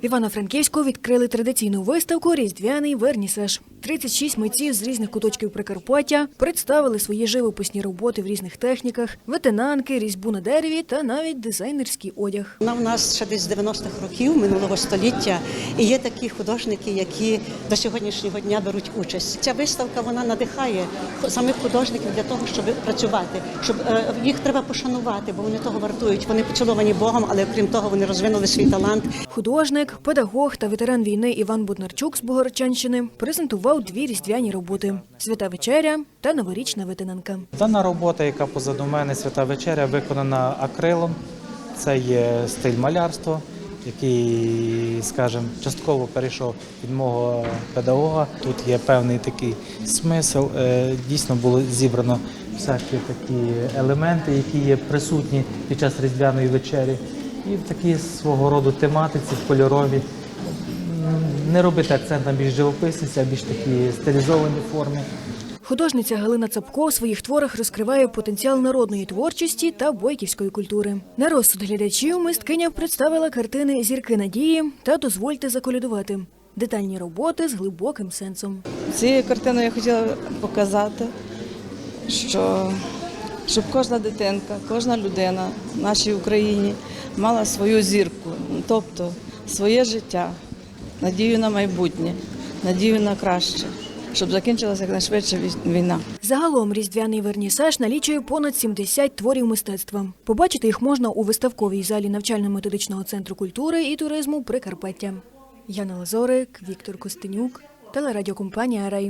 Івано-Франківську відкрили традиційну виставку Різдвяний вернісаж. 36 митців з різних куточків Прикарпаття представили свої живописні роботи в різних техніках, ветенанки, різьбу на дереві та навіть дизайнерський одяг. Вона в нас ще десь з 90-х років минулого століття, і є такі художники, які до сьогоднішнього дня беруть участь. Ця виставка вона надихає самих художників для того, щоб працювати, щоб е, їх треба пошанувати, бо вони того вартують. Вони поціловані Богом, але окрім того, вони розвинули свій талант. Художник, педагог та ветеран війни Іван Буднарчук з Богородчанщини презентував дві різдвяні роботи: Свята вечеря та новорічна ветенанка. Дана робота, яка позаду мене, свята вечеря, виконана акрилом. Це є стиль малярства, який, скажімо, частково перейшов від мого педагога. Тут є певний такий смисл. Е, Дійсно було зібрано всякі такі елементи, які є присутні під час різдвяної вечері, і в такій свого роду тематиці кольорові. Не робити акцент на більш живописність, а більш такі стилізовані форми. Художниця Галина Цапко у своїх творах розкриває потенціал народної творчості та бойківської культури. На розсуд глядачів мисткиня представила картини Зірки надії та дозвольте заколядувати. Детальні роботи з глибоким сенсом. Цією картиною я хотіла показати, що щоб кожна дитинка, кожна людина в нашій Україні мала свою зірку, тобто своє життя, надію на майбутнє, надію на краще, щоб закінчилася якнайшвидше вій- війна. Загалом різдвяний вернісаж налічує понад 70 творів мистецтва. Побачити їх можна у виставковій залі навчально-методичного центру культури і туризму Прикарпаття. Яна Лазорик, Віктор Костенюк, телерадіокомпанія Рей.